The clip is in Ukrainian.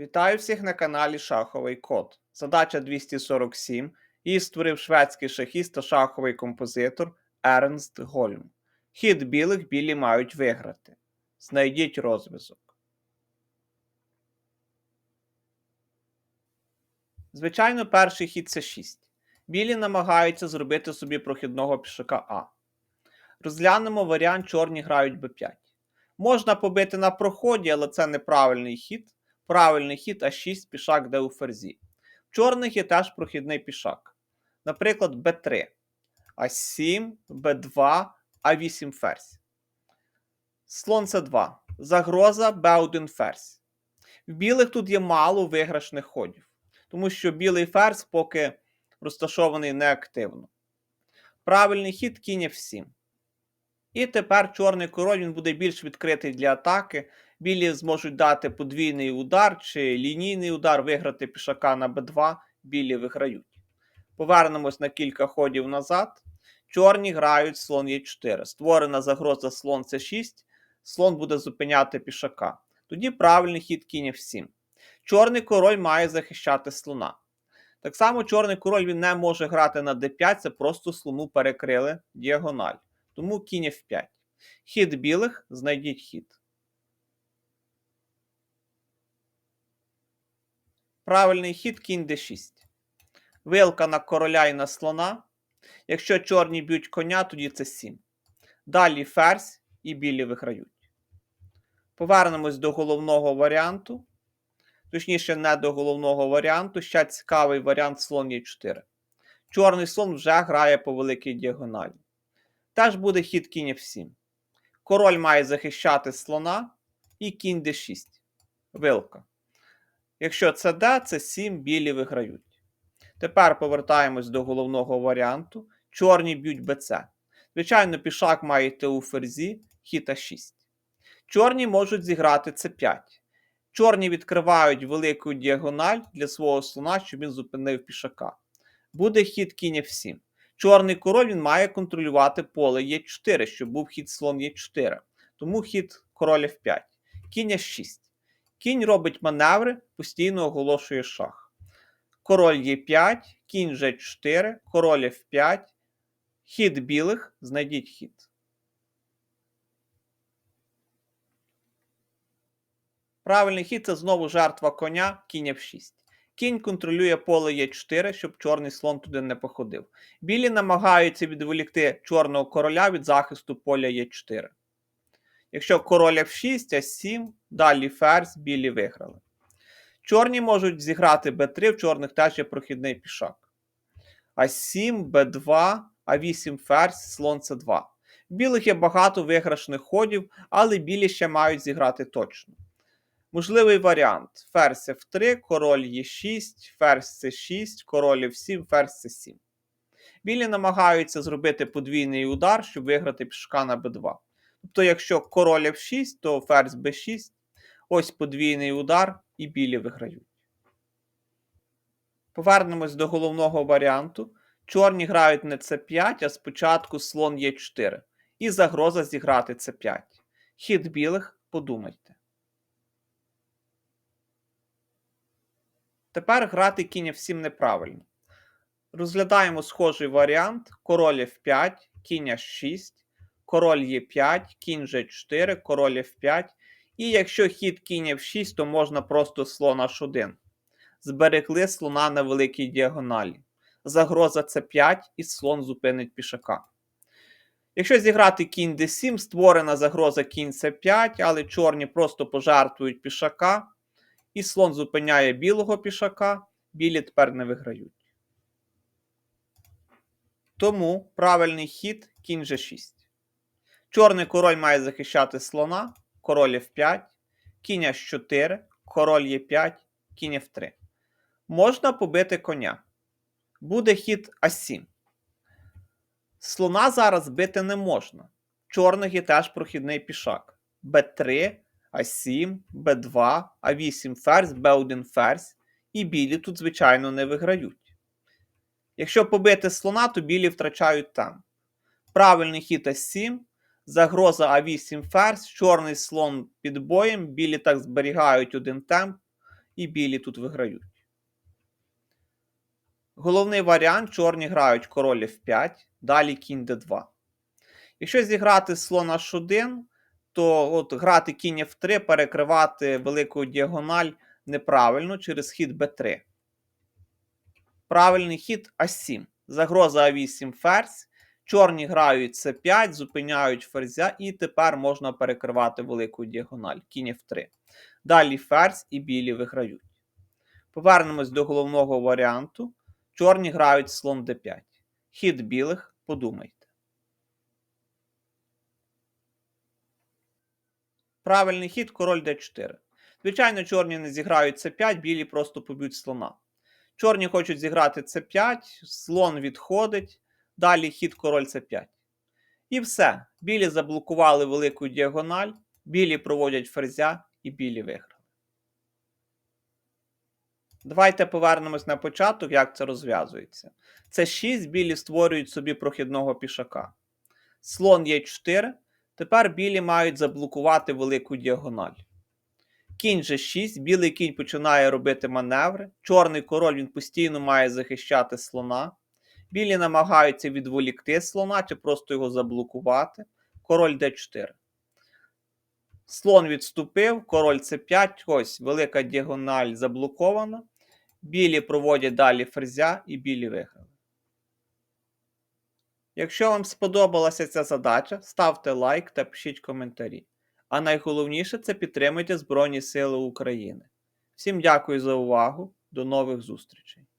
Вітаю всіх на каналі Шаховий Код. Задача 247. Її створив шведський шахіст та шаховий композитор Ернст Гольм. Хід білих білі мають виграти. Знайдіть розв'язок. Звичайно, перший хід це 6. Білі намагаються зробити собі прохідного пішака А. Розглянемо варіант чорні грають Б5. Можна побити на проході, але це неправильний хід. Правильний хід А6 пішак де у ферзі. В чорних є теж прохідний пішак. Наприклад, Б3, А7, Б2, А8 ферзь. Слон С2. Загроза Б1 ферзь. В білих тут є мало виграшних ходів, тому що білий ферзь поки розташований неактивно. Правильний хід кінь F7. І тепер чорний король він буде більш відкритий для атаки. Білі зможуть дати подвійний удар чи лінійний удар, виграти пішака на Б2, білі виграють. Повернемось на кілька ходів назад. Чорні грають слон Е4. Створена загроза слон С6, слон буде зупиняти пішака. Тоді правильний хід кінь F7. Чорний король має захищати слона. Так само чорний король він не може грати на d5, це просто слону перекрили діагональ. Тому кінь F5. Хід білих, знайдіть хід. Правильний хід кінь d6. Вилка на короля і на слона. Якщо чорні б'ють коня, тоді це 7. Далі ферзь і білі виграють. Повернемось до головного варіанту. Точніше, не до головного варіанту. Ще цікавий варіант слон Е4. Чорний слон вже грає по великій діагоналі. Теж буде хід кінь F7. Король має захищати слона і кінь d6. Вилка. Якщо це d, це 7, білі виграють. Тепер повертаємось до головного варіанту. Чорні б'ють bc. Звичайно, пішак має йти у ферзі, хід А6. Чорні можуть зіграти c5. Чорні відкривають велику діагональ для свого слона, щоб він зупинив пішака. Буде хід кінь F7. Чорний король він має контролювати поле Е4, щоб був хід слон Е4. Тому хід король F5. Кінь H6. Кінь робить маневри, постійно оголошує шах. Король Е5, кінь G4, король F5. Хід білих. Знайдіть хід. Правильний хід це знову жертва коня, кінь F6. Кінь контролює поле Е4, щоб чорний слон туди не походив. Білі намагаються відволікти чорного короля від захисту поля Е4. Якщо король F6, А7, далі ферзь, білі виграли. Чорні можуть зіграти Б3, в чорних теж є прохідний пішак. А7, Б2, А8 ферзь, слон С2. В білих є багато виграшних ходів, але білі ще мають зіграти точно. Можливий варіант: ферзь F3, король Е6, ферзь С6, король F7, ферзь С7. Білі намагаються зробити подвійний удар, щоб виграти пішка на b2. Тобто, якщо король F6, то ферзь b6, ось подвійний удар, і білі виграють. Повернемось до головного варіанту. Чорні грають не С5, а спочатку слон Е4. І загроза зіграти С5. Хід білих подумайте. Тепер грати кінь F7 неправильно. Розглядаємо схожий варіант: король F5, кінь H6, король Е5, кінь G4, король F5. І якщо хід кінь F6, то можна просто слон H1. Зберегли слона на великій діагоналі. Загроза С5 і слон зупинить пішака. Якщо зіграти кінь d7, створена загроза кінь С5, але чорні просто пожертвують пішака. І слон зупиняє білого пішака, білі тепер не виграють. Тому правильний хід кінь G6. Чорний король має захищати слона, король F5, кінь H4, король Е5, кінь F3. Можна побити коня. Буде хід А7. Слона зараз бити не можна. Чорних є теж прохідний пішак. Б3. А7, Б2, А8 ферзь, Б1 ферзь. І білі тут, звичайно, не виграють. Якщо побити слона, то білі втрачають там. Правильний хід А7, загроза А8 ферзь, чорний слон під боєм, білі так зберігають один темп, і білі тут виграють. Головний варіант чорні грають король F5, далі кінь D2. Якщо зіграти слон H1, то от грати кінь F3, перекривати велику діагональ неправильно через хід B3. Правильний хід А7. Загроза А8 ферзь. Чорні грають С5, зупиняють ферзя, і тепер можна перекривати велику діагональ. Кінь F3. Далі ферзь і білі виграють. Повернемось до головного варіанту. Чорні грають слон d5. Хід білих, подумайте. Правильний хід король d4. Звичайно, чорні не зіграють c5, білі просто поб'ють слона. Чорні хочуть зіграти c5, слон відходить, далі хід король c5. І все. Білі заблокували велику діагональ, білі проводять ферзя і білі виграли. Давайте повернемось на початок, як це розв'язується. Це 6 білі створюють собі прохідного пішака. Слон є 4. Тепер білі мають заблокувати велику діагональ. Кінь же 6, білий кінь починає робити маневри. Чорний король він постійно має захищати слона. Білі намагаються відволікти слона чи просто його заблокувати. Король d4. Слон відступив, король c5, ось велика діагональ заблокована. Білі проводять далі ферзя і білі виграли. Якщо вам сподобалася ця задача, ставте лайк та пишіть коментарі. А найголовніше це підтримуйте Збройні Сили України. Всім дякую за увагу. До нових зустрічей!